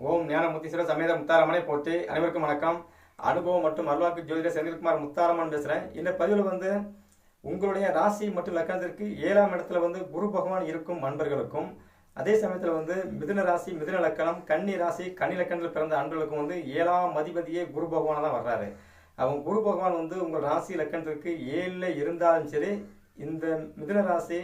ஓம் ஞானமுத்தீஸ்வர சமேத முத்தாரமனை போட்டு அனைவருக்கும் வணக்கம். அனுபவம் மற்றும் அருள்வாக்கு ஜோதிடர் செந்தில்குமார் முத்தாரமன் பேசுகிறேன் இந்த பதிவில் வந்து உங்களுடைய ராசி மற்றும் லக்கணத்திற்கு ஏழாம் இடத்துல வந்து குரு பகவான் இருக்கும் அன்பர்களுக்கும் அதே சமயத்தில் வந்து மிதுன ராசி மிதுன லக்கணம் கன்னி ராசி கன்னி லக்கணத்தில் பிறந்த அன்பர்களுக்கும் வந்து ஏழாம் அதிபதியே குரு பகவானாக தான் வர்றாரு. அவங்க குரு பகவான் வந்து உங்கள் ராசி லக்கணத்திற்கு ஏழில் இருந்தாலும் சரி இந்த மிதுன ராசி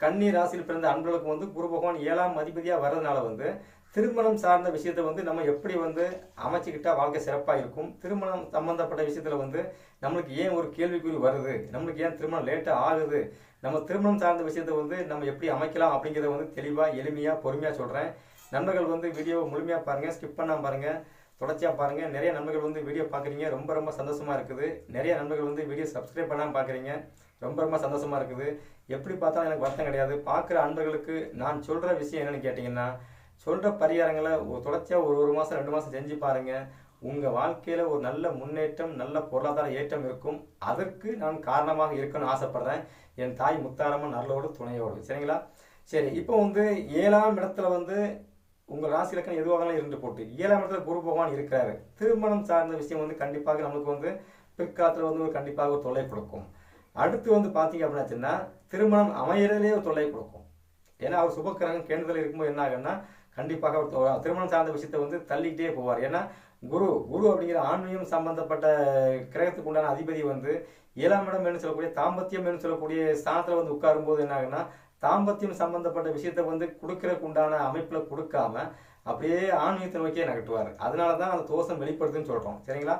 கன்னி ராசியில் பிறந்த அன்பர்களுக்கு வந்து குரு பகவான் ஏழாம் அதிபதியாக வர்றதுனால வந்து திருமணம் சார்ந்த விஷயத்தை வந்து நம்ம எப்படி வந்து அமைச்சுக்கிட்டா வாழ்க்கை சிறப்பாக இருக்கும்? திருமணம் சம்பந்தப்பட்ட விஷயத்தில் வந்து நம்மளுக்கு ஏன் ஒரு கேள்விக்குறி வருது? நம்மளுக்கு ஏன் திருமணம் லேட்டாக ஆகுது? நம்ம திருமணம் சார்ந்த விஷயத்தை வந்து நம்ம எப்படி அமைக்கலாம் அப்படிங்கிறத வந்து தெளிவாக எளிமையாக பொறுமையாக சொல்கிறேன் நண்பர்கள் வந்து வீடியோவை முழுமையாக பாருங்கள் ஸ்கிப் பண்ணாம பாருங்கள் தொடர்ச்சியாக பாருங்கள் நிறைய நண்பர்கள் வந்து வீடியோ பார்க்குறீங்க. ரொம்ப ரொம்ப சந்தோஷமாக இருக்குது. நிறைய நண்பர்கள் வந்து வீடியோ சப்ஸ்கிரைப் பண்ணாமல் பார்க்குறீங்க ரொம்ப ரொம்ப சந்தோஷமாக இருக்குது. எப்படி பார்த்தாலும் எனக்கு வருத்தம் கிடையாது. பார்க்குற அன்பர்களுக்கு நான் சொல்கிற விஷயம் என்னென்னு கேட்டிங்கன்னா சொல்கிற பரிகாரங்களை ஒரு தொடர்ச்சியாக ஒரு ஒரு மாதம் ரெண்டு மாதம் செஞ்சு பாருங்கள் உங்கள் வாழ்க்கையில் ஒரு நல்ல முன்னேற்றம் நல்ல பொருளாதார ஏற்றம் இருக்கும். அதற்கு நான் காரணமாக இருக்கணும்னு ஆசைப்பட்றேன். என் தாய் முத்தாரம்மன் நல்லோடு துணையோடு. சரிங்களா? சரி இப்போ வந்து ஏழாம் இடத்துல வந்து உங்கள் ராசி இலக்கணம் எதுவாக இருந்து போட்டு. ஏழாம் இடத்துல குரு பகவான் இருக்கிறாரு. திருமணம் சார்ந்த விஷயம் வந்து கண்டிப்பாக நம்மளுக்கு வந்து பிற்காலத்தில் வந்து ஒரு கண்டிப்பாக ஒரு தொல்லை கொடுக்கும். அடுத்து வந்து பார்த்தீங்க அப்படின்னாச்சுன்னா திருமணம் அமையறதுலேயே ஒரு தொல்லை கொடுக்கும். ஏன்னா அவர் சுபக்கிரகம் கேந்திரத்தில் இருக்கும்போது என்ன ஆகுன்னா கண்டிப்பாக அவர் திருமணம் சார்ந்த விஷயத்தை வந்து தள்ளிக்கிட்டே போவார். ஏன்னா குரு குரு அப்படிங்கிற ஆன்மீகம் சம்பந்தப்பட்ட கிரகத்துக்கு உண்டான அதிபதி வந்து ஏழாம் இடம் என்று சொல்லக்கூடிய தாம்பத்தியம் என்று சொல்லக்கூடிய ஸ்தானத்தில் வந்து உட்காரும்போது என்ன ஆகுன்னா தாம்பத்தியம் சம்பந்தப்பட்ட விஷயத்தை வந்து கொடுக்கறதுக்கு உண்டான அமைப்பில் கொடுக்காம அப்படியே ஆன்மீகத்தை நோக்கியே நகட்டுவார் அதனால தான் அந்த தோஷம் வெளிப்படுதுன்னு சொல்கிறோம் சரிங்களா?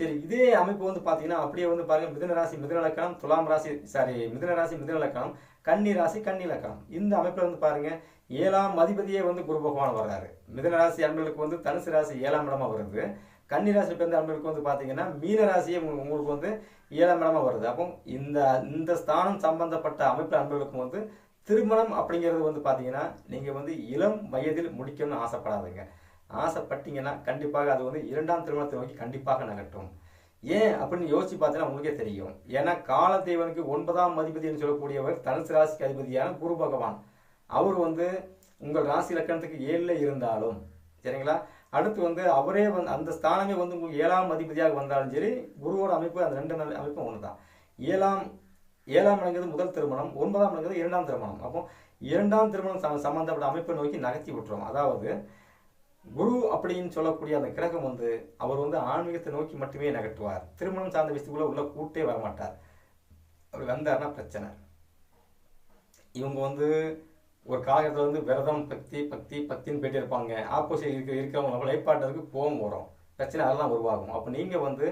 சரி இதே அமைப்பு வந்து பார்த்தீங்கன்னா அப்படியே வந்து பாருங்க மிதன ராசி மிதுன லக்கணம் துலாம் ராசி சாரி மிதன ராசி மிதுன லக்கணம் கன்னி ராசி கன்னி லக்கணம். இந்த அமைப்பில் வந்து பாருங்க ஏழாம் அதிபதியே வந்து குரு பகவான் வர்றாரு. மிதுன ராசி அன்பர்களுக்கு வந்து தனுசு ராசி ஏழாம் இடமா வருது. கன்னி ராசி பிறந்த அன்பர்களுக்கு வந்து பார்த்தீங்கன்னா மீன ராசியே உங்களுக்கு வந்து ஏழாம் இடமா வருது. அப்போ இந்த இந்த ஸ்தானம் சம்பந்தப்பட்ட அமைப்பு அன்பர்களுக்கும் வந்து திருமணம் அப்படிங்கிறது வந்து பார்த்தீங்கன்னா நீங்கள் வந்து இளம் வயதில் முடிக்கணும்னு ஆசைப்படாதுங்க. ஆசைப்பட்டீங்கன்னா கண்டிப்பாக அது வந்து இரண்டாம் திருமணத்தை நோக்கி கண்டிப்பாக நகட்டும் ஏன் அப்படின்னு யோசிச்சு பார்த்தீங்கன்னா உங்களுக்கே தெரியும். ஏன்னா காலதேவனுக்கு ஒன்பதாம் அதிபதினு சொல்லக்கூடியவர் தனுசு ராசிக்கு அதிபதியான குரு பகவான். அவர் வந்து உங்கள் ராசி லக்கணத்துக்கு ஏழில் இருந்தாலும் சரிங்களா? அடுத்து வந்து அவரே வந்து அந்த ஸ்தானமே வந்து உங்களுக்கு ஏழாம் அதிபதியாக வந்தாலும் சரி குருவோட அமைப்பு அந்த ரெண்டு நல்ல அமைப்பும் ஒன்று தான் ஏழாம் ஏழாம் இடங்கிறது முதல் திருமணம் ஒன்பதாம் இடங்கிறது இரண்டாம் திருமணம். அப்போ இரண்டாம் திருமணம் சம்ம- சம்பந்தப்பட்ட அமைப்பை நோக்கி நகர்த்தி விட்டுரும் அதாவது குரு அப்படின்னு சொல்லக்கூடிய அந்த கிரகம் வந்து அவர் வந்து ஆன்மீகத்தை நோக்கி மட்டுமே நகட்டுவார் திருமணம் சார்ந்த விஷயத்துக்குள்ள உள்ள கூட்டே வரமாட்டார். அவர் வந்தார்னா பிரச்சனை. இவங்க வந்து ஒரு காலகட்டத்தில் வந்து விரதம் பக்தி பக்தி பக்தின்னு போயிட்டு இருப்பாங்க. ஆப்போசிட் இருக்க இருக்கிறவங்க லைஃப் பார்ட்னருக்கு கோபம் வரும் பிரச்சனை அதெல்லாம் உருவாகும். அப்போ நீங்கள் வந்து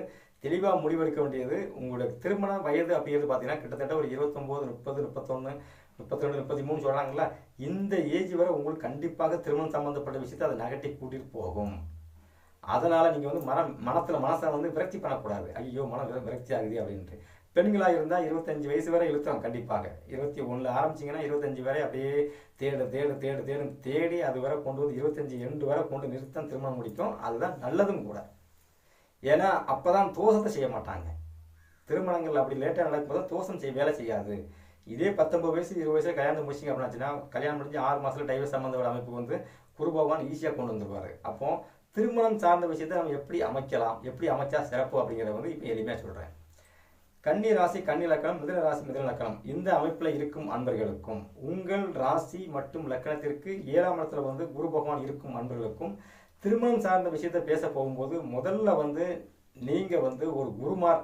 தெளிவாக முடிவெடுக்க வேண்டியது உங்களுடைய திருமண வயது அப்படிங்கிறது பார்த்தீங்கன்னா கிட்டத்தட்ட ஒரு இருபத்தொம்போது முப்பது முப்பத்தொன்று முப்பத்தி ரெண்டு முப்பத்தி மூணு சொல்கிறாங்களா இந்த ஏஜ் வரை உங்களுக்கு கண்டிப்பாக திருமணம் சம்மந்தப்பட்ட விஷயத்தை அதை நகட்டி கூட்டிகிட்டு போகும். அதனால் நீங்கள் வந்து மனம் மனத்தில் மனசை வந்து விரக்தி பண்ணக்கூடாது. ஐயோ மனம் விரக்தி ஆகுது அப்படின்ட்டு. பெண்களாக இருந்தால் இருபத்தஞ்சி வயசு வரை இழுத்தோம் கண்டிப்பாக. இருபத்தி ஒன்றில் ஆரம்பிச்சிங்கன்னா இருபத்தஞ்சு வரை அப்படியே தேடு தேடு தேடு தேடு தேடி அது வரை கொண்டு வந்து இருபத்தஞ்சி எண்டு வரை கொண்டு நிறுத்தம் திருமணம் முடிக்கும். அதுதான் நல்லதும் கூட. ஏன்னா அப்பதான் தோஷத்தை செய்ய மாட்டாங்க. திருமணங்கள் அப்படி லேட்டாக நடக்கும்போது தோஷம் செய்ய வேலை செய்யாது. இதே பத்தொம்பது வயசு இருபது வயசுல கல்யாணம் முடிச்சிங்க அப்படின்னாச்சுன்னா கல்யாணம் முடிஞ்சு ஆறு மாதத்தில் டைவர்ஸ் சம்பந்தப்பட்ட அமைப்பு வந்து குரு பகவான் ஈஸியாக கொண்டு வந்துடுவார் அப்போ திருமணம் சார்ந்த விஷயத்தை நம்ம எப்படி அமைக்கலாம் எப்படி அமைச்சா சிறப்பு அப்படிங்கிறத வந்து இப்போ எளிமையாக சொல்கிறேன் கன்னி ராசி கன்னி லக்கணம் மிதுன ராசி மிதுன லக்கணம். இந்த அமைப்பில் இருக்கும் அன்பர்களுக்கும் உங்கள் ராசி மற்றும் லக்கணத்திற்கு ஏழாம் இடத்துல வந்து குரு பகவான் இருக்கும் அன்பர்களுக்கும் திருமணம் சார்ந்த விஷயத்தை பேச போகும்போது முதல்ல வந்து நீங்க வந்து ஒரு குருமார்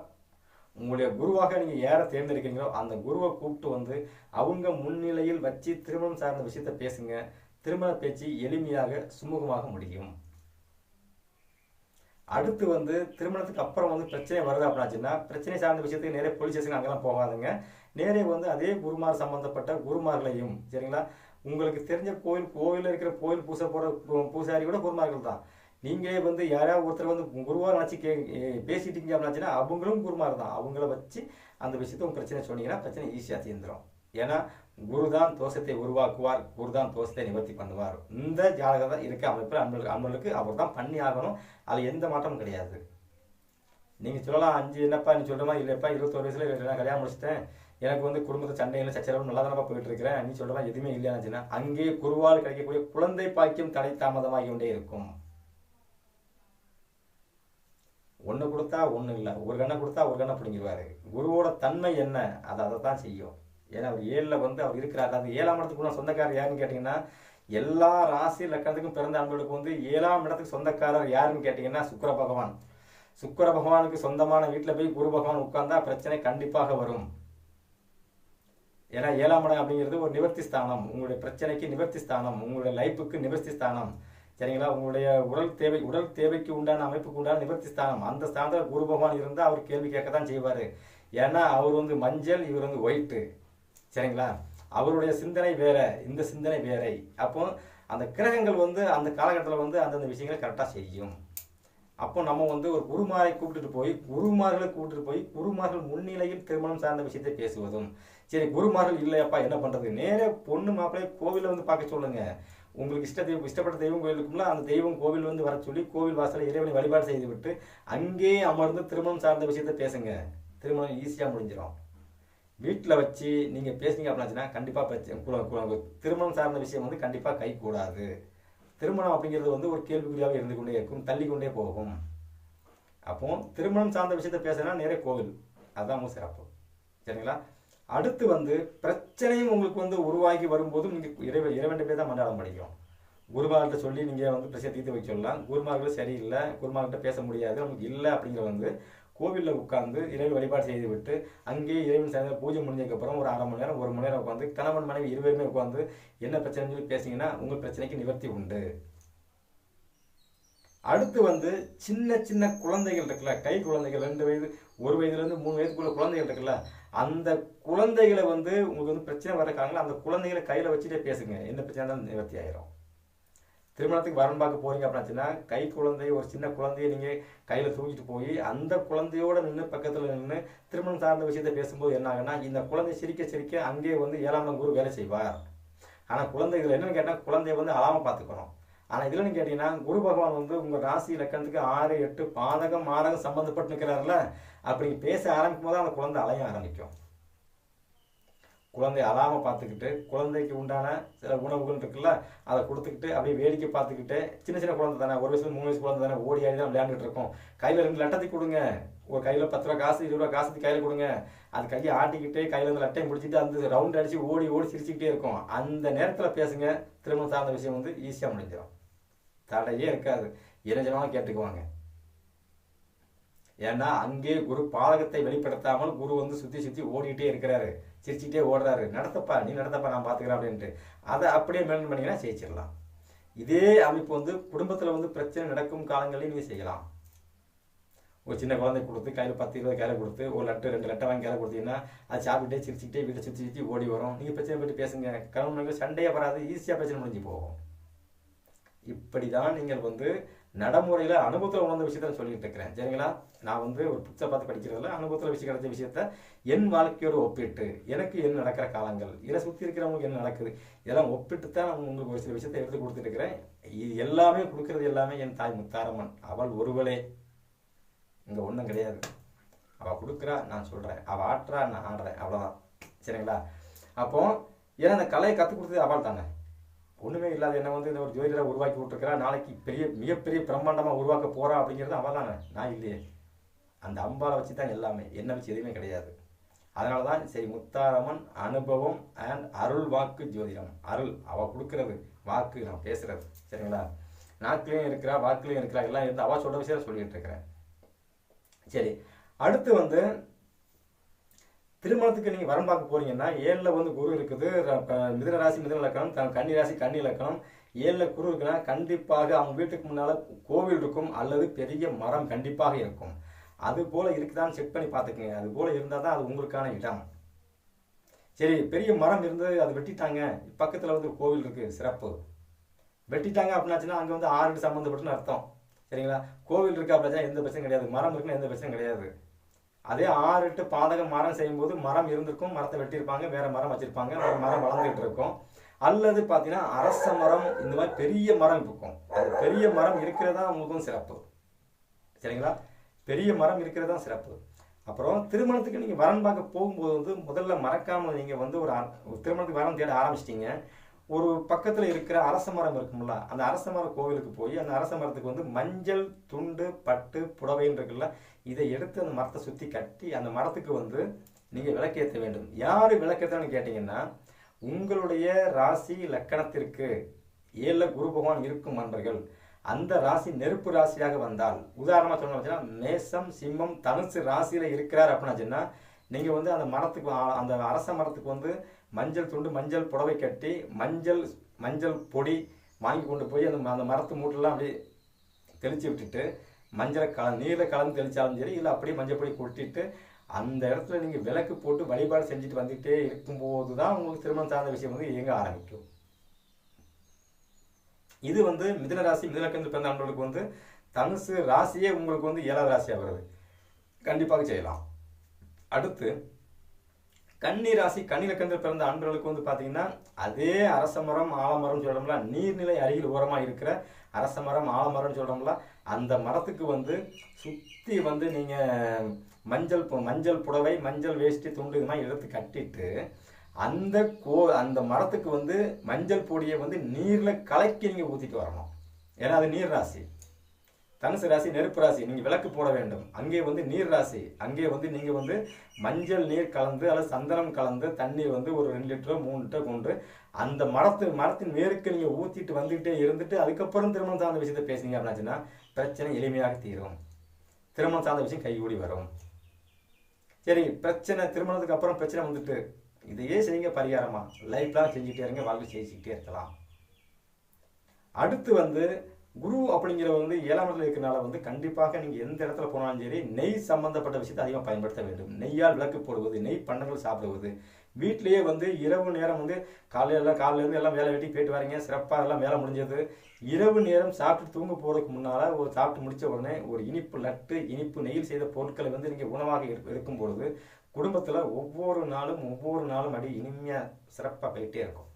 உங்களுடைய குருவாக நீங்க யாரை தேர்ந்தெடுக்கிறீங்களோ அந்த குருவை கூப்பிட்டு வந்து அவங்க முன்னிலையில் வச்சு திருமணம் சார்ந்த விஷயத்தை பேசுங்க. திருமண பேச்சு எளிமையாக சுமூகமாக முடியும். அடுத்து வந்து திருமணத்துக்கு அப்புறம் வந்து பிரச்சனை வருது அப்படின்னாச்சுன்னா பிரச்சனை சார்ந்த விஷயத்துக்கு நேரே போலீஸ் ஸ்டேஷன் அங்கெல்லாம் போகாதுங்க. நேரே வந்து அதே குருமார் சம்பந்தப்பட்ட குருமார்களையும் சரிங்களா? உங்களுக்கு தெரிஞ்ச கோயில் கோயிலில் இருக்கிற கோயில் பூசை போகிற பூசாரி கூட குருமார்கள் தான். நீங்களே வந்து யாராவது ஒருத்தர் வந்து குருவாக நினச்சி கே பேசிட்டீங்க அப்படின்னாச்சுன்னா அவங்களும் குருமார் தான். அவங்கள வச்சு அந்த விஷயத்த உங்க பிரச்சனை சொன்னீங்கன்னா பிரச்சனை ஈஸியாக தீர்ந்துரும். ஏன்னா குருதான் தோஷத்தை உருவாக்குவார் குருதான் தோஷத்தை நிவர்த்தி பண்ணுவார். இந்த ஜாதகம் இருக்க அமைப்பில் அன்பர்களுக்கு அன்பர்களுக்கு அவர் தான் பண்ணி ஆகணும். அதில் எந்த மாற்றமும் கிடையாது. நீங்கள் சொல்லலாம் அஞ்சு என்னப்பா நீ சொல்கிற மாதிரி இல்லைப்பா இருபத்தோரு வயசில் நான் கல்யாணம் முடிச்சிட்டேன். எனக்கு வந்து குடும்பத்தை சண்டையில் சச்சரவு நல்லா தானப்பா போயிட்டு இருக்கிறேன் நீ சொல்றலாம் எதுவுமே இல்லையாச்சுன்னா அங்கே குருவால் கிடைக்கக்கூடிய குழந்தை பாக்கியம் தடை தாமதமாகி கொண்டே இருக்கும். ஒன்று கொடுத்தா ஒன்றும் இல்லை. ஒரு கண்ணை கொடுத்தா ஒரு கண்ணை பிடிங்கிடுவாரு. குருவோட தன்மை என்ன? அதை அதை தான் செய்யும். ஏன்னா அவர் ஏழில் வந்து அவர் இருக்கிறார். அந்த ஏழாம் இடத்துக்குள்ள சொந்தக்காரர் யாருன்னு கேட்டிங்கன்னா எல்லா ராசி லக்கணத்துக்கும் பிறந்த அன்பர்களுக்கு வந்து ஏழாம் இடத்துக்கு சொந்தக்காரர் யாருன்னு கேட்டிங்கன்னா சுக்கிர பகவான். சுக்கிர பகவானுக்கு சொந்தமான வீட்டில் போய் குரு பகவான் உட்கார்ந்தா பிரச்சனை கண்டிப்பாக வரும். ஏன்னா ஏழாம் இடம் அப்படிங்கிறது ஒரு நிவர்த்தி ஸ்தானம். உங்களுடைய பிரச்சனைக்கு நிவர்த்தி ஸ்தானம். உங்களுடைய லைஃபுக்கு நிவர்த்தி ஸ்தானம். சரிங்களா? உங்களுடைய உடல் தேவை உடல் தேவைக்கு உண்டான அமைப்புக்கு உண்டான நிவர்த்தி ஸ்தானம். அந்த ஸ்தானத்தில் குரு பகவான் இருந்தால் அவர் கேள்வி கேட்க தான் செய்வார். ஏன்னா அவர் வந்து மஞ்சள் இவர் வந்து ஒயிட்டு சரிங்களா? அவருடைய சிந்தனை வேற இந்த சிந்தனை வேறை. அப்போ அந்த கிரகங்கள் வந்து அந்த காலகட்டத்தில் வந்து அந்தந்த விஷயங்களை கரெக்டாக செய்யும். அப்போ நம்ம வந்து ஒரு குருமாரை கூப்பிட்டுட்டு போய் குருமார்களை கூப்பிட்டுட்டு போய் குருமார்கள் முன்னிலையில் திருமணம் சார்ந்த விஷயத்தை பேசுவதும். சரி குருமார்கள் இல்லையப்பா என்ன பண்ணுறது நேரே பொண்ணு மாப்பிள்ளை கோவிலில் வந்து பார்க்க சொல்லுங்க. உங்களுக்கு இஷ்ட தெய்வம் இஷ்டப்பட்ட தெய்வம் கோயில் இருக்கும்ல அந்த தெய்வம் கோவில் வந்து வர சொல்லி கோவில் வாசலில் இறைவனை வழிபாடு செய்து விட்டு அங்கேயே அமர்ந்து திருமணம் சார்ந்த விஷயத்தை பேசுங்க. திருமணம் ஈஸியாக முடிஞ்சிடும் வீட்டில் வச்சு நீங்கள் பேசுனீங்க அப்படின்னாச்சுன்னா கண்டிப்பாக பிரச்சனை திருமணம் சார்ந்த விஷயம் வந்து கண்டிப்பாக கை கூடாது. திருமணம் அப்படிங்கிறது வந்து ஒரு கேள்விக்குறியாக இருந்து கொண்டே இருக்கும் தள்ளி கொண்டே போகும். அப்போ திருமணம் சார்ந்த விஷயத்தை பேசுனா நேரே கோவில். அதுதான் உங்க சிறப்பு. சரிங்களா? அடுத்து வந்து பிரச்சனையும் உங்களுக்கு வந்து உருவாகி வரும்போது நீங்கள் இறைவன் இறைவன் பேர் தான் மண்டாட முடியும் குருமார்கிட்ட சொல்லி நீங்கள் வந்து பிரச்சனை தீர்த்து வைக்க சொல்லலாம். குருமார்கள் சரியில்லை குருமார்கிட்ட பேச முடியாது நமக்கு இல்லை அப்படிங்கிற வந்து கோவிலில் உட்கார்ந்து இறைவன் வழிபாடு செய்து விட்டு அங்கேயே இறைவன் சேர்ந்த பூஜை முடிஞ்சதுக்கப்புறம் ஒரு அரை மணி நேரம் ஒரு மணி நேரம் உட்காந்து கணவன் மனைவி இருவருமே உட்காந்து என்ன பிரச்சனைன்னு சொல்லி பேசிங்கன்னா உங்கள் பிரச்சனைக்கு நிவர்த்தி உண்டு. அடுத்து வந்து சின்ன சின்ன குழந்தைகள் இருக்குல்ல கை குழந்தைகள் ரெண்டு வயது ஒரு வயதுலேருந்து மூணு வயதுக்குள்ள குழந்தைகள் இருக்குல்ல அந்த குழந்தைகளை வந்து உங்களுக்கு வந்து பிரச்சனை வர காரணங்கள் அந்த குழந்தைகளை கையில் வச்சுட்டே பேசுங்க. என்ன பிரச்சனை இருந்தாலும் நிவர்த்தி ஆயிரும். திருமணத்துக்கு வரன் பார்க்க போறீங்க அப்படின்னாச்சுன்னா கை குழந்தை ஒரு சின்ன குழந்தைய நீங்க கையில தூக்கிட்டு போய் அந்த குழந்தையோட நின்று பக்கத்துல நின்று திருமணம் சார்ந்த விஷயத்தை பேசும்போது என்ன ஆகுன்னா இந்த குழந்தை சிரிக்க சிரிக்க அங்கேயே வந்து ஏழாம் குரு வேலை செய்வார். ஆனா குழந்தைகள் என்னன்னு கேட்டா குழந்தைய வந்து அழாம பார்த்துக்கணும். ஆனா இதுலன்னு கேட்டீங்கன்னா குரு பகவான் வந்து உங்க ராசி இலக்கணத்துக்கு ஆறு எட்டு பாதகம் மாதகம் சம்பந்தப்பட்டு நிற்கிறாருல அப்படி பேச ஆரம்பிக்கும் போது அந்த குழந்தை அலைய ஆரம்பிக்கும். குழந்தை அழாம பார்த்துக்கிட்டு குழந்தைக்கு உண்டான சில உணவுகள் இருக்குல்ல அதை கொடுத்துக்கிட்டு அப்படியே வேடிக்கை பார்த்துக்கிட்டு சின்ன சின்ன குழந்தை தானே ஒரு வயசு மூணு வயசு குழந்தை தானே ஓடி ஆடி தான் விளையாண்டுட்டு இருக்கோம். கையில ரெண்டு லட்டத்தை கொடுங்க. ஒரு கையில பத்து ரூபா காசு இருபது ரூபா காசு கையில கொடுங்க. அது கையை ஆட்டிக்கிட்டே கையில இருந்து லட்டையை முடிச்சிட்டு அந்த ரவுண்ட் அடிச்சு ஓடி ஓடி சிரிச்சுக்கிட்டே இருக்கும். அந்த நேரத்துல பேசுங்க திருமணம் சார்ந்த விஷயம் வந்து ஈஸியா முடிஞ்சிடும் தடையே இருக்காது. இறைஞ்சனாலும் கேட்டுக்குவாங்க. ஏன்னா அங்கே குரு பாதகத்தை வெளிப்படுத்தாமல் குரு வந்து சுத்தி சுத்தி ஓடிட்டே இருக்கிறாரு. சிரிச்சுட்டே ஓடுறாரு. நடத்தப்பா நீ நடத்தப்பா நான் பாத்துக்கிறேன் அப்படின்ட்டு. அதை அப்படியே மெயின்டைன் பண்ணீங்கன்னா ஜெயிச்சிடலாம். இதே அமைப்பு வந்து குடும்பத்துல வந்து பிரச்சனை நடக்கும் காலங்களையும் நீ செய்யலாம். ஒரு சின்ன குழந்தை கொடுத்து கையில் பத்து இருபது கையில் கொடுத்து ஒரு லட்டு ரெண்டு லட்டை வாங்கி கையில் கொடுத்தீங்கன்னா அது சாப்பிட்டுட்டே சிரிச்சுக்கிட்டே வீட்டை சுற்றி சுற்றி ஓடி வரும். நீங்கள் பிரச்சனை பற்றி பேசுங்க. கணவன் சண்டையே வராது. ஈஸியாக பிரச்சனை முடிஞ்சு போகும். இப்படிதான் நீங்கள் வந்து நடைமுறையில் அனுபவத்தில் உணர்ந்த விஷயத்த சொல்லிட்டு இருக்கிறேன். சரிங்களா? நான் வந்து ஒரு புத்தகத்தை பார்த்து படிக்கிறதுல அனுபவத்தில் விஷயம் கிடைச்ச விஷயத்த என் வாழ்க்கையோடு ஒப்பிட்டு எனக்கு என்ன நடக்கிற காலங்கள் இதை சுற்றி இருக்கிறவங்களுக்கு என்ன நடக்குது இதெல்லாம் ஒப்பிட்டு தான் நான் உங்களுக்கு ஒரு சில விஷயத்தை எடுத்து கொடுத்துட்டு இருக்கிறேன். இது எல்லாமே கொடுக்கறது எல்லாமே என் தாய் முத்தாரம்மன். அவள் ஒருவளே. இங்கே ஒன்றும் கிடையாது. அவள் கொடுக்குறா நான் சொல்கிறேன் அவள் ஆட்டுறா நான் ஆடுறேன். அவ்வளோதான் சரிங்களா? அப்போ ஏன்னா அந்த கலையை கற்றுக் கொடுத்தது அவள் தானே ஒண்ணுமே இல்லாத என்ன வந்து இந்த ஒரு ஜோதிடரை உருவாக்கி விட்டுருக்கிறா. நாளைக்கு பெரிய மிகப்பெரிய பிரம்மாண்டமா உருவாக்க போறா அப்படிங்கிறது அவள் தானே. நான் இல்லையே. அந்த அம்பாவை வச்சு தான் எல்லாமே. என்ன வச்சு எதுவுமே கிடையாது. அதனால தான் சரி முத்தாரமன் அனுபவம் அண்ட் அருள் வாக்கு ஜோதிடம். அருள் அவ கொடுக்கறது. வாக்கு நான் பேசுறது. சரிங்களா? நாக்குலேயும் இருக்கிறா வாக்குலேயும் இருக்கிறா. எல்லாம் இருந்து அவ சொல்ற விஷயம் சொல்லிட்டு இருக்கிறேன். சரி அடுத்து வந்து திருமணத்துக்கு நீங்க வரம் பார்க்க போறீங்கன்னா ஏழுல வந்து குரு இருக்குது. மிதன ராசி மிதன லக்கணம் கன்னி ராசி கன்னி லக்கணம். ஏழுல குரு இருக்குன்னா கண்டிப்பாக அவங்க வீட்டுக்கு முன்னால கோவில் இருக்கும் அல்லது பெரிய மரம் கண்டிப்பாக இருக்கும். அது போல இருக்குதான்னு செக் பண்ணி பார்த்துக்குங்க. அது போல இருந்தால் தான் அது உங்களுக்கான இடம். சரி பெரிய மரம் இருந்து அது வெட்டிட்டாங்க. பக்கத்துல வந்து கோவில் இருக்கு சிறப்பு. வெட்டிட்டாங்க அப்படின்னாச்சுன்னா அங்கே வந்து ஆறு சம்மந்தப்பட்டுன்னு அர்த்தம். சரிங்களா? கோவில் இருக்கு அப்படின்னா எந்த பிரச்சனையும் கிடையாது. மரம் இருக்குன்னு எந்த பிரச்சனையும் கிடையாது. அதே ஆறு எட்டு பாதகம் மரம் செய்யும்போது மரம் இருந்திருக்கும் மரத்தை வெட்டியிருப்பாங்க வேற மரம் வச்சிருப்பாங்க ஒரு மரம் வளர்ந்துட்டு இருக்கும். அல்லது பார்த்தீங்கன்னா அரச மரம் இந்த மாதிரி பெரிய மரம் இருக்கும். அது பெரிய மரம் இருக்கிறதா அவங்களுக்கும் சிறப்பு. சரிங்களா? பெரிய மரம் இருக்கிறது தான் சிறப்பு. அப்புறம் திருமணத்துக்கு நீங்கள் வரன் பார்க்க போகும்போது வந்து முதல்ல மறக்காமல் நீங்கள் வந்து ஒரு அ- திருமணத்துக்கு வரன் தேட ஆரம்பிச்சிட்டீங்க. ஒரு பக்கத்தில் இருக்கிற அரச மரம் இருக்கும்ல அந்த அரச மர கோவிலுக்கு போய் அந்த அரச மரத்துக்கு வந்து மஞ்சள் துண்டு பட்டு புடவைன்னு இருக்குல்ல இதை எடுத்து அந்த மரத்தை சுற்றி கட்டி அந்த மரத்துக்கு வந்து நீங்கள் விளக்கேற்ற வேண்டும். யார் விளக்கேற்றன்னு கேட்டிங்கன்னா உங்களுடைய ராசி லக்கணத்திற்கு ஏழில் குரு பகவான் இருக்கும் நண்பர்கள் அந்த ராசி நெருப்பு ராசியாக வந்தால் உதாரணமாக சொல்லணும் மேசம் சிம்மம் தனுசு ராசியில் இருக்கிறார் அப்படின்னு சொன்னால் நீங்கள் வந்து அந்த மரத்துக்கு அந்த அரச மரத்துக்கு வந்து மஞ்சள் துண்டு மஞ்சள் புடவை கட்டி மஞ்சள் மஞ்சள் பொடி வாங்கி கொண்டு போய் அந்த ம- அந்த மரத்து மூட்டெல்லாம் அப்படியே தெளித்து விட்டுட்டு மஞ்சளை கல நீரில் கலந்து தெளிச்சாலும் சரி இல்லை அப்படியே மஞ்சள் பொடி கொட்டிட்டு அந்த இடத்துல நீங்கள் விளக்கு போட்டு வழிபாடு செஞ்சுட்டு வந்துகிட்டே இருக்கும்போது தான் உங்களுக்கு திருமணம் சார்ந்த விஷயம் வந்து இயங்க ஆரம்பிக்கும். இது வந்து மிதன ராசி மிதுனக்கந்து பிறந்த ஆண்களுக்கு வந்து தனுசு ராசியே உங்களுக்கு வந்து ஏழாவது ராசியாக வருது. கண்டிப்பாக செய்யலாம். அடுத்து கன்னி ராசி கன்னிலக்கந்து பிறந்த அன்பர்களுக்கு வந்து பார்த்தீங்கன்னா அதே அரச மரம் ஆலமரம் சொல்றோம்ல நீர்நிலை அருகில் ஓரமாக இருக்கிற அரச மரம் ஆலமரம் சொல்றோம்ல அந்த மரத்துக்கு வந்து சுற்றி வந்து நீங்கள் மஞ்சள் மஞ்சள் புடவை மஞ்சள் வேஷ்டி துண்டு இது எடுத்து கட்டிட்டு அந்த கோ அந்த மரத்துக்கு வந்து மஞ்சள் பொடியை வந்து நீரில் கலக்கி நீங்கள் ஊற்றிட்டு வரணும். ஏன்னா அது நீர் ராசி தனுசு ராசி நெருப்பு ராசி நீங்கள் விளக்கு போட வேண்டும். அங்கே வந்து நீர் ராசி. அங்கே வந்து நீங்கள் வந்து மஞ்சள் நீர் கலந்து அல்லது சந்தனம் கலந்து தண்ணீர் வந்து ஒரு ரெண்டு லிட்டரோ மூணு லிட்டரோ கொண்டு அந்த மரத்து மரத்தின் வேருக்கு நீங்கள் ஊற்றிட்டு வந்துகிட்டே இருந்துட்டு அதுக்கப்புறம் திருமணம் சார்ந்த விஷயத்த பேசுனீங்க அப்படின்னாச்சுன்னா பிரச்சனை எளிமையாக தீரும். திருமணம் சார்ந்த விஷயம் கைகூடி வரும். சரி பிரச்சனை திருமணத்துக்கு அப்புறம் பிரச்சனை வந்துட்டு இதையே செய்யுங்க பரிகாரமா. லைஃப்லாம் செஞ்சுட்டே இருங்க வாழ்க்கை செஞ்சுக்கிட்டே இருக்கலாம். அடுத்து வந்து குரு அப்படிங்கிறவர் வந்து ஏழாம் இடத்துல இருக்கிறனால வந்து கண்டிப்பாக நீங்கள் எந்த இடத்துல போனாலும் சரி நெய் சம்பந்தப்பட்ட விஷயத்தை அதிகமாக பயன்படுத்த வேண்டும். நெய்யால் விளக்கு போடுவது நெய் பண்டங்கள் சாப்பிடுவது. வீட்டிலேயே வந்து இரவு நேரம் வந்து காலையில காலையிலேருந்து எல்லாம் வேலை வெட்டி போயிட்டு வரீங்க சிறப்பாக எல்லாம் வேலை முடிஞ்சது. இரவு நேரம் சாப்பிட்டு தூங்க போகிறதுக்கு முன்னால் ஒரு சாப்பிட்டு முடிச்ச உடனே ஒரு இனிப்பு லட்டு இனிப்பு நெய்யில் செய்த பொருட்களை வந்து நீங்கள் உணவாக இருக்கும் பொழுது குடும்பத்தில் ஒவ்வொரு நாளும் ஒவ்வொரு நாளும் அடி இனிமையாக சிறப்பாக போயிட்டே இருக்கும்.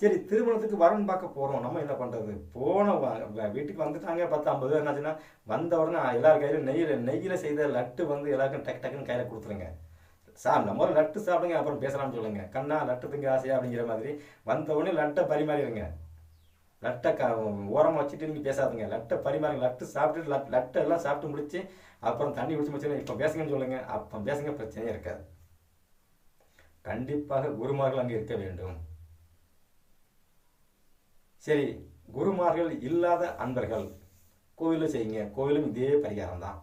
சரி திருமணத்துக்கு வரணும் பார்க்க போகிறோம் நம்ம என்ன பண்ணுறது போன வீட்டுக்கு வந்துட்டாங்க பத்து ஐம்பது பேர் என்னாச்சுன்னா வந்த உடனே எல்லார் கையிலும் நெய்யில் நெய்யில் செய்த லட்டு வந்து எல்லாருக்கும் டக்கு டக்குன்னு கையில் கொடுத்துருங்க. சார் நம்ம ஒரு லட்டு சாப்பிடுங்க அப்புறம் பேசலாம்னு சொல்லுங்க. கண்ணா லட்டு திங்க ஆசையா அப்படிங்கிற மாதிரி வந்த உடனே லட்டை பரிமாறிடுங்க. லட்டை க ஓரமாக வச்சுட்டு நீங்கள் பேசாதுங்க. லட்டை பரிமாறுங்க லட்டு சாப்பிட்டு லட் லட்டை எல்லாம் சாப்பிட்டு முடிச்சு அப்புறம் தண்ணி குடிச்சு முடிச்சு இப்போ பேசுங்கன்னு சொல்லுங்க. அப்போ பேசுங்க பிரச்சனையே இருக்காது. கண்டிப்பாக குருமார்கள் அங்கே இருக்க வேண்டும். சரி குருமார்கள் இல்லாத அன்பர்கள் கோவிலில் செய்யுங்க. கோவிலும் இதே பரிகாரம் தான்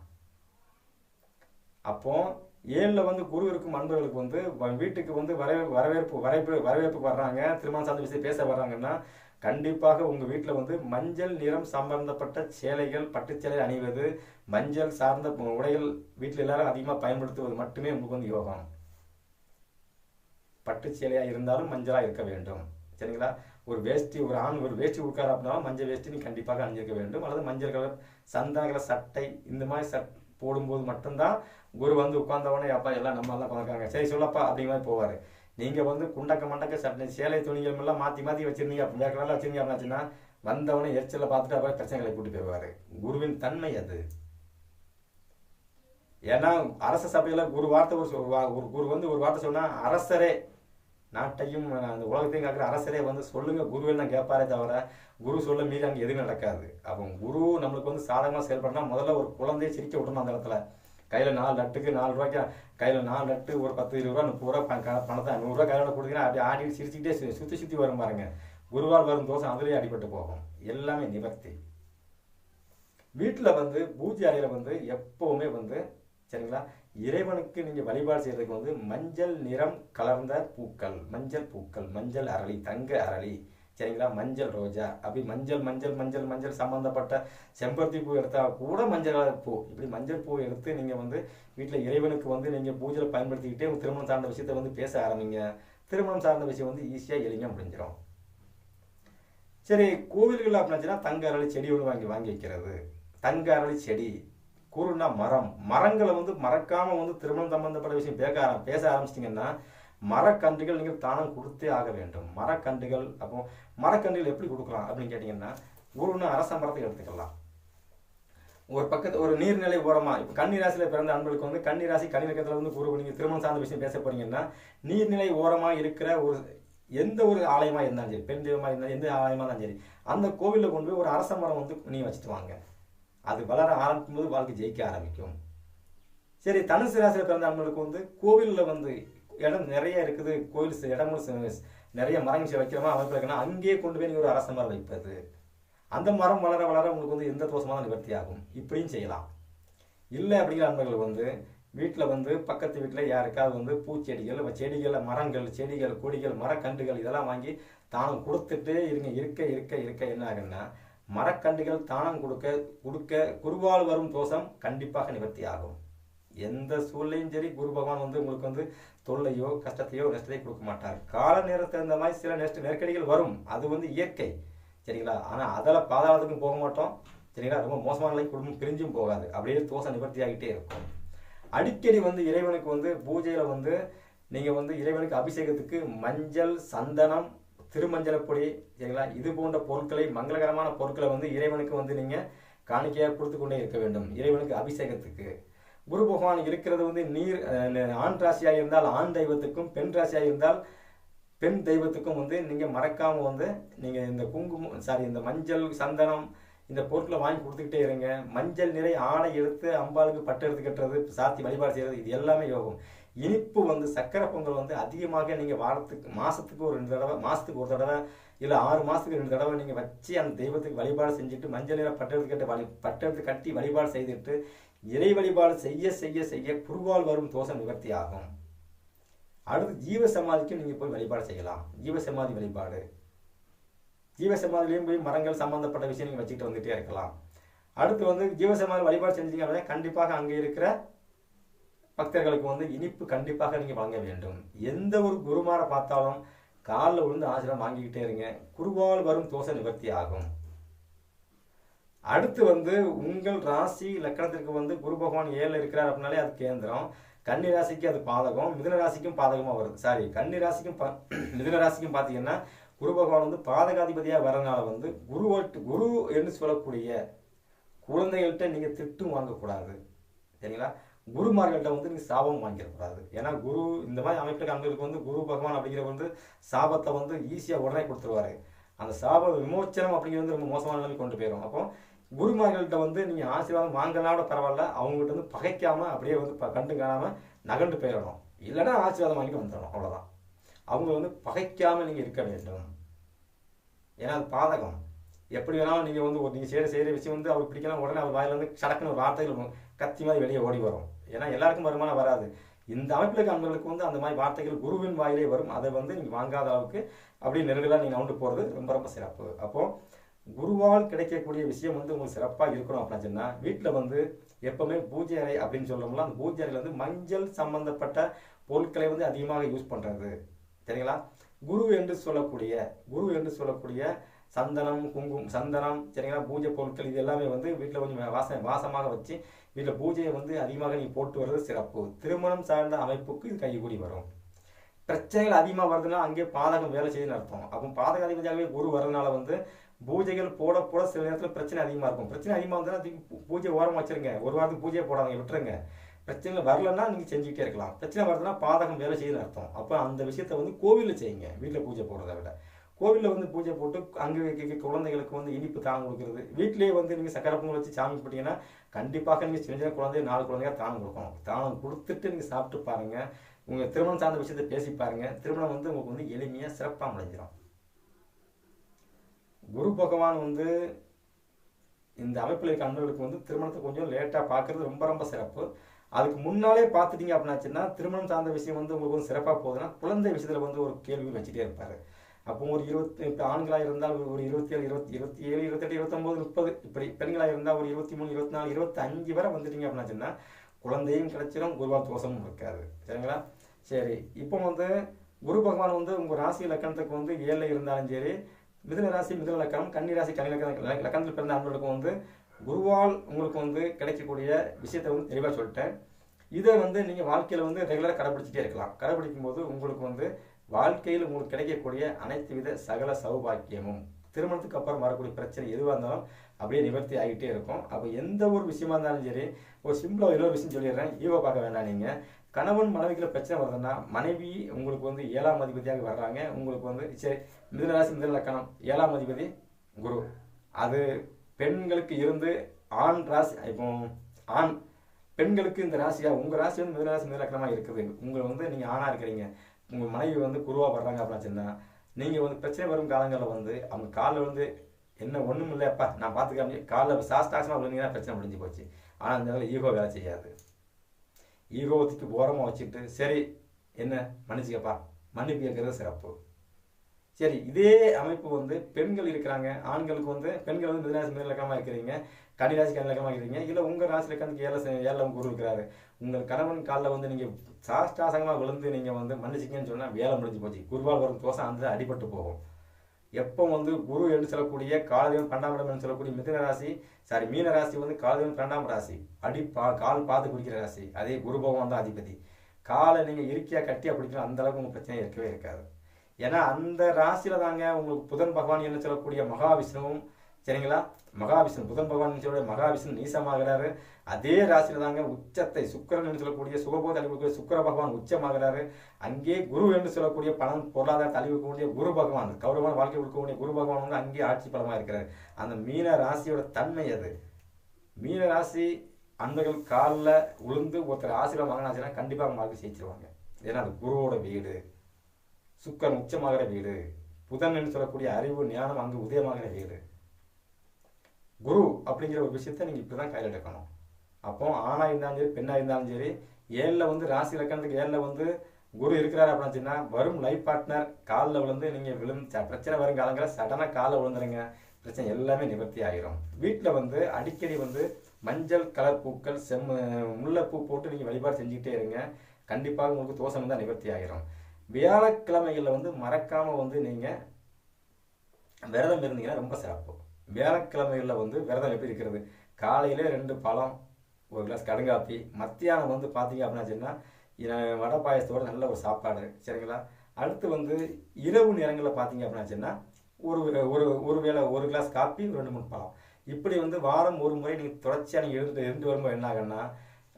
அப்போ ஏழில் வந்து குரு இருக்கும் அன்பர்களுக்கு வந்து வ- வீட்டுக்கு வந்து வரவே வரவேற்பு வரவேற்பு வரவேற்புக்கு வர்றாங்க திருமணம் சார்ந்த விஷயம் பேச வர்றாங்கன்னா கண்டிப்பாக உங்கள் வீட்டில் வந்து மஞ்சள் நிறம் சம்பந்தப்பட்ட சேலைகள் பட்டுச்சேலை அணிவது மஞ்சள் சார்ந்த உடைகள் வீட்டில் எல்லாரும் அதிகமாக பயன்படுத்துவது மட்டுமே உங்களுக்கு வந்து யோகம். பட்டுச்சேலையாக இருந்தாலும் மஞ்சளாக இருக்க வேண்டும். சரிங்களா? ஒரு வேஷ்டி ஒரு ஆண் ஒரு வேஷ்டி உட்கார அப்படின்னா மஞ்சள் வேஷ்டி நீ கண்டிப்பாக அணிஞ்சிருக்க வேண்டும். அல்லது மஞ்சள் கலர் சந்தன கலர் சட்டை இந்த மாதிரி சட் போடும்போது மட்டும்தான் குரு வந்து உட்கார்ந்தவொடனே அப்பா எல்லாம் நம்ம தான் பார்க்காங்க சரி சொல்லப்பா அப்படிங்கிற மாதிரி போவார். நீங்கள் வந்து குண்டக்க மண்டக்க சட்டை சேலை துணிகள் எல்லாம் மாற்றி மாற்றி வச்சிருந்தீங்க அப்படி வேற கலரில் வச்சிருந்தீங்க அப்படின்னாச்சுன்னா வந்தவொடனே எரிச்சலை பார்த்துட்டு அப்புறம் பிரச்சனைகளை கூட்டி போயிடுவார். குருவின் தன்மை அது. ஏன்னா அரச சபையில் ஒரு வார்த்தை ஒரு சொ- வா- ஒரு குரு வந்து ஒரு வார்த்தை சொன்னால் அரசரே நாட்டையும் அந்த உலகத்தையும் காக்கிற அரசரே வந்து சொல்லுங்க குருவில் தான் கேட்பாரே தவிர குரு சொல்ல மீறி அங்கே எதுவும் நடக்காது. அப்போ குரு நம்மளுக்கு வந்து சாதகமாக செயல்படனா முதல்ல ஒரு குழந்தையை சிரிக்க விடணும் அந்த இடத்துல. கையில் நாலு லட்டுக்கு நாலு ரூபாய்க்கு கையில் நாலு லட்டு ஒரு பத்து இருபது ரூபா முப்பது ரூபா பணத்தை நூறுரூவா கையில் கொடுத்தீங்கன்னா அப்படியே ஆடி சிரிச்சுக்கிட்டே சுற்றி சுற்றி வரும் பாருங்க. குருவால் வரும் தோசை அதுலேயே அடிபட்டு போகும். எல்லாமே நிவர்த்தி. வீட்டில் வந்து பூஜை அறையில் வந்து எப்போவுமே வந்து சரிங்களா இறைவனுக்கு நீங்கள் வழிபாடு செய்கிறதுக்கு வந்து மஞ்சள் நிறம் கலர்ந்த பூக்கள் மஞ்சள் பூக்கள் மஞ்சள் அரளி தங்க அரளி சரிங்களா? மஞ்சள் ரோஜா. அப்படி மஞ்சள் மஞ்சள் மஞ்சள் மஞ்சள் சம்பந்தப்பட்ட செம்பருத்தி பூ எடுத்தால் கூட மஞ்சள் கலர் பூ. இப்படி மஞ்சள் பூ எடுத்து நீங்கள் வந்து வீட்டில் இறைவனுக்கு வந்து நீங்கள் பூஜையில் பயன்படுத்திக்கிட்டே திருமணம் சார்ந்த விஷயத்தை வந்து பேச ஆரம்பிங்க. திருமணம் சார்ந்த விஷயம் வந்து ஈஸியாக எளிமையாக முடிஞ்சிடும் சரி கோவில்கள் அப்படின்னாச்சுன்னா தங்க அரளி செடி ஒன்று வாங்கி வாங்கி வைக்கிறது. தங்க அரளி செடி. குருனா மரம். மரங்களை வந்து மறக்காம வந்து திருமணம் சம்பந்தப்பட்ட விஷயம் பேச பேச ஆரம்பிச்சிட்டிங்கன்னா மரக்கன்றுகள் நீங்கள் தானம் கொடுத்தே ஆக வேண்டும். மரக்கன்றுகள் அப்போ மரக்கன்றுகள் எப்படி கொடுக்கலாம் அப்படின்னு கேட்டிங்கன்னா குருன்னா அரச மரத்தை எடுத்துக்கலாம். ஒரு பக்கத்து ஒரு நீர்நிலை ஓரமாக இப்போ கன்னிராசியில் பிறந்த அன்பளுக்கு வந்து கன்னிராசி கன்னிரக்கத்தில் வந்து குரு நீங்கள் திருமணம் சார்ந்த விஷயம் பேச போறீங்கன்னா நீர்நிலை ஓரமாக இருக்கிற ஒரு எந்த ஒரு ஆலயமாக இருந்தாலும் சரி பெண் தெய்வமாக இருந்தாலும் எந்த ஆலயமாக இருந்தாலும் சரி அந்த கோவிலில் கொண்டு போய் ஒரு அரச மரம் வந்து நீங்கள் வச்சுட்டு வாங்க. அது வளர ஆரம்பிக்கும் போது வாழ்க்கை ஜெயிக்க ஆரம்பிக்கும். சரி தனுசு ராசியில் பிறந்த அன்பர்களுக்கு வந்து கோவிலில் வந்து இடம் நிறைய இருக்குது. கோவில் ச- இடமும் நிறைய மரங்கள் வைக்கிறோமா? அமைப்பு இருக்குன்னா அங்கேயே கொண்டு போய் நீங்கள் ஒரு அரச மரம் வைப்பது. அந்த மரம் வளர வளர உங்களுக்கு வந்து எந்த தோஷமாக நிவர்த்தி ஆகும் இப்படியும் செய்யலாம். இல்லை அப்படிங்கிற அன்பர்கள் வந்து வீட்டில் வந்து பக்கத்து வீட்டில் யாருக்காவது வந்து பூச்செடிகள் செடிகள் மரங்கள் செடிகள் கொடிகள் மரக்கன்றுகள் இதெல்லாம் வாங்கி தானும் கொடுத்துட்டே இருங்க. இருக்க இருக்க இருக்க என்ன ஆகுன்னா மரக்கன்றுகள் தானம் கொடுக்க கொடுக்க குருவால் வரும் தோஷம் கண்டிப்பாக நிவர்த்தி ஆகும் எந்த சூழ்நிலையும் சரி குரு பகவான் வந்து உங்களுக்கு வந்து தொல்லையோ கஷ்டத்தையோ நஷ்டத்தை கொடுக்க மாட்டார். கால நேரத்துக்கு தகுந்த மாதிரி சில நெஷ்ட நெருக்கடிகள் வரும். அது வந்து இயற்கை சரிங்களா? ஆனால் அதில் பாதாளத்துக்கும் போக மாட்டோம் சரிங்களா? ரொம்ப மோசமான நிலை குடும்பம் பிரிஞ்சும் போகாது. அப்படியே தோசை நிவர்த்தி ஆகிட்டே இருக்கும். அடிக்கடி வந்து இறைவனுக்கு வந்து பூஜையில் வந்து நீங்கள் வந்து இறைவனுக்கு அபிஷேகத்துக்கு மஞ்சள் சந்தனம் திருமஞ்சள பொடி சரிங்களா? இது போன்ற பொருட்களை மங்களகரமான பொருட்களை வந்து இறைவனுக்கு வந்து நீங்கள் காணிக்கையாக கொடுத்து கொண்டே இருக்க வேண்டும். இறைவனுக்கு அபிஷேகத்துக்கு. குரு பகவான் இருக்கிறது வந்து நீர் ஆண் ராசியாக இருந்தால் ஆண் தெய்வத்துக்கும் பெண் ராசியாக இருந்தால் பெண் தெய்வத்துக்கும் வந்து நீங்கள் மறக்காமல் வந்து நீங்கள் இந்த குங்குமம் சாரி இந்த மஞ்சள் சந்தனம் இந்த பொருட்களை வாங்கி கொடுத்துக்கிட்டே இருங்க. மஞ்சள் நிறை ஆடை எடுத்து அம்பாளுக்கு பட்டு எடுத்து கட்டுறது சாத்தி வழிபாடு செய்கிறது இது எல்லாமே யோகம். இனிப்பு வந்து சக்கரை பொங்கல் வந்து அதிகமாக நீங்கள் வாரத்துக்கு மாதத்துக்கு ஒரு ரெண்டு தடவை மாதத்துக்கு ஒரு தடவை இல்லை ஆறு மாதத்துக்கு ரெண்டு தடவை நீங்கள் வச்சு அந்த தெய்வத்துக்கு வழிபாடு செஞ்சுட்டு மஞ்சள் நிற பட்டெடுத்து கட்ட வழி பட்டெடுத்து கட்டி வழிபாடு செய்துட்டு இறை வழிபாடு செய்ய செய்ய செய்ய குருவால் வரும் தோஷம் நிவர்த்தி ஆகும். அடுத்து ஜீவ சமாதிக்கும் நீங்கள் போய் வழிபாடு செய்யலாம். ஜீவ சமாதி வழிபாடு. ஜீவ சமாதிலையும் போய் மரங்கள் சம்பந்தப்பட்ட விஷயம் நீங்கள் வச்சுக்கிட்டு வந்துட்டே இருக்கலாம். அடுத்து வந்து ஜீவ சமாதி வழிபாடு செஞ்சீங்க அப்படின்னா கண்டிப்பாக அங்கே இருக்கிற பக்தர்களுக்கு வந்து இனிப்பு கண்டிப்பாக நீங்கள் வழங்க வேண்டும். எந்த ஒரு குருமாரை பார்த்தாலும் காலில் விழுந்து ஆசிரம் வாங்கிக்கிட்டே இருங்க. குருவால் வரும் தோசை நிவர்த்தி ஆகும். அடுத்து வந்து உங்கள் ராசி லக்கணத்திற்கு வந்து குரு பகவான் ஏழில் இருக்கிறார் அப்படின்னாலே அது கேந்திரம். கன்னி ராசிக்கு அது பாதகம் மிதுன ராசிக்கும் பாதகமாக வருது. சாரி கன்னி ராசிக்கும் ப மிதுன ராசிக்கும் பார்த்தீங்கன்னா குரு பகவான் வந்து பாதகாதிபதியாக வரனால வந்து குரு குரு என்று சொல்லக்கூடிய குழந்தைகள்கிட்ட நீங்கள் திட்டும் வாங்கக்கூடாது. சரிங்களா? குருமார்கள்ட்ட வந்து நீங்கள் சாபம் வாங்கிடக்கூடாது. ஏன்னா குரு இந்த மாதிரி அமைப்பில் அங்களுக்கு வந்து குரு பகவான் அப்படிங்கிற வந்து சாபத்தை வந்து ஈஸியாக உடனே கொடுத்துருவாரு. அந்த சாப விமோச்சனம் அப்படிங்கிறது வந்து ரொம்ப மோசமான நிலைமை கொண்டு போயிடும் அப்போ குருமார்கள்ட்ட வந்து நீங்கள் ஆசீர்வாதம் வாங்கினாலும் கூட பரவாயில்ல அவங்ககிட்ட வந்து பகைக்காமல் அப்படியே வந்து ப- கண்டு காணாமல் நகண்டு போயிடணும். இல்லைன்னா ஆசீர்வாதம் வாங்கிட்டு வந்துடணும் அவ்வளோதான் அவங்க வந்து பகைக்காமல் நீங்கள் இருக்க வேண்டும். ஏன்னா அது பாதகம். எப்படி வேணாலும் நீங்கள் வந்து ஒரு நீங்கள் செய்கிற செய்கிற விஷயம் வந்து அவர் பிடிக்கலாம் உடனே அவர் வாயிலேருந்து வந்து சடக்குன்னு ஒரு வார்த்தைகள் கத்தி மாதிரி வெளியே ஓடி வரும். ஏன்னா எல்லாருக்கும் வருமானம் வராது. இந்த அமைப்பில் இருக்க அவங்களுக்கு வந்து அந்த மாதிரி வார்த்தைகள் குருவின் வாயிலே வரும். அதை வந்து நீங்கள் வாங்காத அளவுக்கு அப்படியே நெருங்கலாக நீங்கள் நவுண்டு போகிறது ரொம்ப ரொம்ப சிறப்பு. அப்போது குருவால் கிடைக்கக்கூடிய விஷயம் வந்து உங்களுக்கு சிறப்பாக இருக்கணும் அப்படின்னு சொன்னால் வீட்டில் வந்து எப்பவுமே பூஜை அறை அப்படின்னு சொல்லும்போது அந்த பூஜை அறையில் வந்து மஞ்சள் சம்பந்தப்பட்ட பொருட்களை வந்து அதிகமாக யூஸ் பண்ணுறது சரிங்களா? குரு என்று சொல்லக்கூடிய குரு என்று சொல்லக்கூடிய சந்தனம் குங்குமம் சந்தனம் சரிங்களா? பூஜை பொருட்கள் இது எல்லாமே வந்து வீட்டில் கொஞ்சம் வாச வாசமாக வச்சு வீட்டில் பூஜையை வந்து அதிகமாக நீங்கள் போட்டு வர்றது சிறப்பு. திருமணம் சார்ந்த அமைப்புக்கு இது கைகூடி வரும். பிரச்சனைகள் அதிகமாக வருதுன்னா அங்கே பாதகம் வேலை செய்யுதுன்னு அர்த்தம். அப்போ பாதக அதிபதியாகவே குரு வரதுனால வந்து பூஜைகள் போட போட சில நேரத்தில் பிரச்சனை அதிகமாக இருக்கும். பிரச்சனை அதிகமாக வந்ததுன்னா அதுக்கு பூஜை ஓரமாக வச்சிருங்க. ஒரு வாரத்துக்கு பூஜையை போடாதீங்க விட்டுருங்க. பிரச்சனைகள் வரலன்னா நீங்கள் செஞ்சுக்கிட்டே இருக்கலாம். பிரச்சனை வருதுன்னா பாதகம் வேலை செய்யுதுன்னு அர்த்தம். அப்போ அந்த விஷயத்தை வந்து கோவிலில் செய்யுங்க வீட்டில் பூஜை போடுறத விட. கோவிலில் வந்து பூஜை போட்டு அங்கே குழந்தைகளுக்கு வந்து இனிப்பு தானம் கொடுக்குறது. வீட்டிலேயே வந்து நீங்கள் சக்கரை பொங்கல் வச்சு சாமி போட்டிங்கன்னா கண்டிப்பாக நீங்கள் சின்ன சின்ன குழந்தைய நாலு குழந்தைங்க தானம் கொடுக்கணும். தானம் கொடுத்துட்டு நீங்கள் சாப்பிட்டு பாருங்க. உங்கள் திருமணம் சார்ந்த விஷயத்தை பேசி பாருங்க. திருமணம் வந்து உங்களுக்கு வந்து எளிமையாக சிறப்பாக முடிஞ்சிடும். குரு பகவான் வந்து இந்த அமைப்பில் இருக்க அன்பர்களுக்கு வந்து திருமணத்தை கொஞ்சம் லேட்டாக பார்க்குறது ரொம்ப ரொம்ப சிறப்பு. அதுக்கு முன்னாலே பார்த்துட்டீங்க அப்படின்னாச்சுன்னா திருமணம் சார்ந்த விஷயம் வந்து உங்களுக்கு வந்து சிறப்பாக போகுதுன்னா குழந்தை விஷயத்தில் வந்து ஒரு கேள்வி வச்சுட்டே இருப்பார். அப்போ ஒரு இருபத்தி இப்போ ஆண்களாக இருந்தால் ஒரு இருபத்தி ஏழு இருபத்தி இருபத்தி ஏழு இருபத்தெட்டு இருபத்தொம்போது முப்பது இப்படி பெண்களாக இருந்தால் ஒரு இருபத்தி மூணு இருபத்தி நாலு இருபத்தஞ்சு வரை வந்துட்டீங்க சொன்னால் குழந்தையும் கிடைச்சிடும் குருவா தோஷமும் இருக்காது. சரிங்களா? சரி இப்போ வந்து குரு பகவான் வந்து உங்கள் ராசி லக்கணத்துக்கு வந்து ஏழில் இருந்தாலும் சரி மிதுன ராசி மிதுன லக்கணம் கன்னி ராசி கன்னி லக்கணம் லக்கணத்தில் பிறந்த அன்பர்களுக்கும் வந்து குருவால் உங்களுக்கு வந்து கிடைக்கக்கூடிய விஷயத்தை வந்து தெளிவாக சொல்லிட்டேன். இதை வந்து நீங்கள் வாழ்க்கையில் வந்து ரெகுலராக கடைப்பிடிச்சிட்டே இருக்கலாம். கடைப்பிடிக்கும் போது உங்களுக்கு வந்து வாழ்க்கையில் உங்களுக்கு கிடைக்கக்கூடிய அனைத்து வித சகல சௌபாக்கியமும். திருமணத்துக்கு அப்புறம் வரக்கூடிய பிரச்சனை எதுவாக இருந்தாலும் அப்படியே நிவர்த்தி ஆகிட்டே இருக்கும். அப்போ எந்த ஒரு விஷயமா இருந்தாலும் சரி ஒரு சிம்பிளாக இன்னொரு விஷயம் சொல்லிடுறேன். ஈவோ பார்க்க வேண்டாம் நீங்கள் கணவன் மனைவிக்குள்ள பிரச்சனை வருதுன்னா மனைவி உங்களுக்கு வந்து ஏழாம் அதிபதியாக வர்றாங்க. உங்களுக்கு வந்து சரி மிதனராசி ராசி லக்கணம். ஏழாம் அதிபதி குரு. அது பெண்களுக்கு இருந்து ஆண் ராசி இப்போ ஆண். பெண்களுக்கு இந்த ராசியா? உங்கள் ராசி வந்து மிதனராசி மிதலக்கணமாக இருக்குது. உங்களை வந்து நீங்கள் ஆணாக இருக்கிறீங்க. உங்கள் மனைவி வந்து குருவாக வர்றாங்க அப்படின்னு சொன்னா நீங்கள் வந்து பிரச்சனை வரும் காலங்களில் வந்து அவங்க காலில் வந்து என்ன ஒன்றும் இல்லையப்பா நான் பார்த்துக்காம காலில் சாஸ்டாக்ஸமாக விழுந்தீங்கன்னா பிரச்சனை முடிஞ்சு போச்சு. ஆனால் அந்த நேரத்தில் ஈகோ வேலை செய்யாது. ஈகோத்துக்கு ஓரமாக வச்சுட்டு சரி என்ன மன்னிச்சுக்கப்பா. மன்னிப்பு கேட்கறது சிறப்பு. சரி இதே அமைப்பு வந்து பெண்கள் இருக்கிறாங்க. ஆண்களுக்கு வந்து பெண்கள் வந்து மிதராசி மிதலக்கமாக இருக்கிறீங்க. கன்னிராசி கன்னிலக்கமாக இருக்கீங்க இல்லை உங்கள் ராசி லக்கணத்துக்கு ஏழை ஏழம் குரு இருக்கிறாரு. உங்கள் கணவன் காலில் வந்து நீங்கள் சாஷ்டாசங்கமாக விழுந்து நீங்கள் வந்து மன்னிச்சிங்கன்னு சொன்னால் வேலை முடிஞ்சு போச்சு. குருவால் வரும் தோசை அந்த அடிபட்டு போகும். எப்போ வந்து குரு என்று சொல்லக்கூடிய காலதேவன் பன்னெண்டாம் இடம் என்று சொல்லக்கூடிய மிதுன ராசி சாரி மீன ராசி வந்து காலதேவன் பன்னெண்டாம் ராசி. அடி பா கால் பார்த்து குடிக்கிற ராசி. அதே குரு பகவான் தான் அதிபதி. காலை நீங்கள் இருக்கியாக கட்டியாக பிடிக்கணும் அந்த அளவுக்கு உங்களுக்கு பிரச்சனை இருக்கவே இருக்காது. ஏன்னா அந்த ராசியில் தாங்க உங்களுக்கு புதன் பகவான் என்று சொல்லக்கூடிய மகாவிஷ்ணுவும் சரிங்களா? மகாவிஷ்ணு புதன் பகவான் சொல்லக்கூடிய மகாவிஷ்ணு நீசமாகிறாரு. அதே ராசியில தாங்க உச்சத்தை சுக்கிரன் என்று சொல்லக்கூடிய சுகபோத அழிவுக்கூடிய சுக்கிர பகவான் உச்சமாகிறாரு. அங்கே குரு என்று சொல்லக்கூடிய பணம் பொருளாதார அழிவுக்கூடிய குரு பகவான் கௌரவமான வாழ்க்கை கொடுக்கக்கூடிய குரு பகவான் வந்து அங்கே ஆட்சி பலமா இருக்கிறார். அந்த மீன ராசியோட தன்மை அது. மீன ராசி அன்பர்கள் காலில் உளுந்து ஒருத்தர் ஆசிரியர் வாங்கினாச்சுன்னா கண்டிப்பாக அவங்க வாழ்க்கை ஜெயிச்சிருவாங்க. ஏன்னா அது குருவோட வீடு. சுக்கரன் உச்சமாகிற வீடு. புதன் என்று சொல்லக்கூடிய அறிவு ஞானம் அங்கு உதயமாகிற வீடு. குரு அப்படிங்கிற ஒரு விஷயத்த நீங்க இப்படிதான் கையில் எடுக்கணும். அப்போ ஆணா இருந்தாலும் சரி பெண்ணா இருந்தாலும் சரி ஏழில் வந்து ராசி இலக்கணத்துக்கு ஏழில் வந்து குரு இருக்கிறாரு அப்படின்னு சொன்னா வரும் லைஃப் பார்ட்னர் காலில் விழுந்து நீங்க விழுந்து ச- பிரச்சனை வரும் காலங்களில் சடனாக காலில் விழுந்துருங்க. பிரச்சனை எல்லாமே நிவர்த்தி ஆகிரும் வீட்டில் வந்து அடிக்கடி வந்து மஞ்சள் கலர் பூக்கள் செம் முல்லைப்பூ போட்டு நீங்கள் வழிபாடு செஞ்சுக்கிட்டே இருங்க. கண்டிப்பாக உங்களுக்கு தோஷம் தான் நிவர்த்தி ஆகிரும் வியாழக்கிழமைகளில் வந்து மறக்காமல் வந்து நீங்கள் விரதம் இருந்தீங்கன்னா ரொம்ப சிறப்பு. வியாழக்கிழமைகளில் வந்து விரதம் எப்படி இருக்கிறது? காலையில் ரெண்டு பழம் ஒரு கிளாஸ் கடுங்காப்பி மத்தியானம் வந்து பார்த்தீங்க அப்படின்னா சொன்னா, வடை பாயசத்தோடு நல்ல ஒரு சாப்பாடு சரிங்களா? அடுத்து வந்து இரவு நேரங்களில் பார்த்தீங்க அப்படின்னாச்சின்னா ஒரு ஒரு ஒரு வேளை ஒரு கிளாஸ் காப்பி ரெண்டு மூணு பழம். இப்படி வந்து வாரம் ஒரு முறை நீங்கள் தொடர்ச்சியாக நீங்கள் இருந்து இருந்து வரும்போது என்ன ஆகுன்னா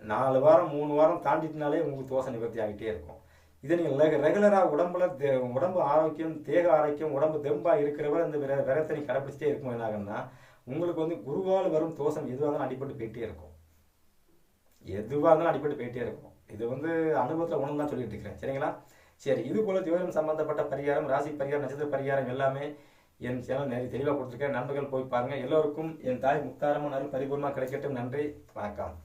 நாலு வாரம் மூணு வாரம் தாண்டிட்டுனாலே உங்களுக்கு தோசை நிவர்த்தி ஆகிட்டே இருக்கும். இதை நீங்கள் ரெகுலராக உடம்புல தே- உடம்பு ஆரோக்கியம் தேக ஆரோக்கியம் உடம்பு தெம்பாக இருக்கிறவரை இந்த விர விரத்தை நீ கடைப்பிடிச்சிட்டே இருக்கும் என்ன உங்களுக்கு வந்து குருவால் வரும் தோஷம் எதுவாக இருந்தாலும் அடிபட்டு போயிட்டே இருக்கும். எதுவாக இருந்தாலும் அடிபட்டு போயிட்டே இருக்கும். இது வந்து அனுபவத்தில் ஒன்று தான் சொல்லிட்டு இருக்கிறேன். சரிங்களா? சரி இது போல ஜோதிடம் சம்பந்தப்பட்ட பரிகாரம் ராசி பரிகாரம் நட்சத்திர பரிகாரம் எல்லாமே என் சேனல் நிறைய தெளிவாக கொடுத்துருக்கேன். நண்பர்கள் போய் பாருங்கள் எல்லோருக்கும் என் தாய் முக்தாரமும் நல்ல பரிபூர்ணமாக கிடைக்கட்டும். நன்றி. வணக்கம்.